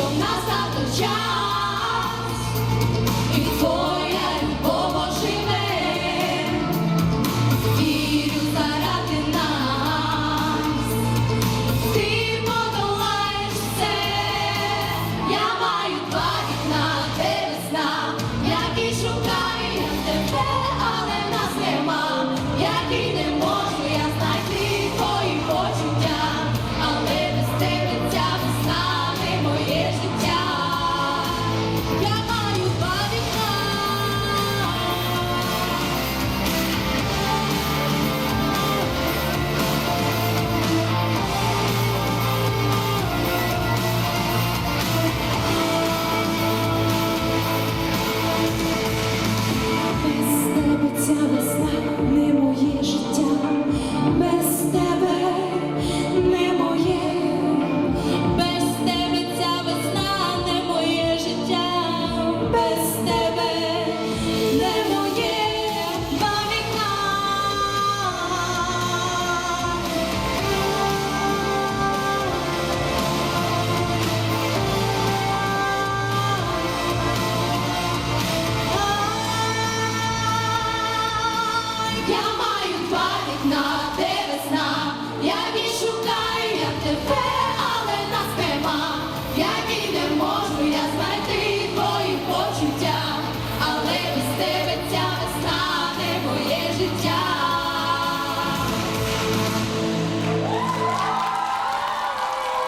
що нас завтра час. я маю пам'ять на тебе я її шукаю, тебе, але нас нема, я її не можу, я знайти твої почуття.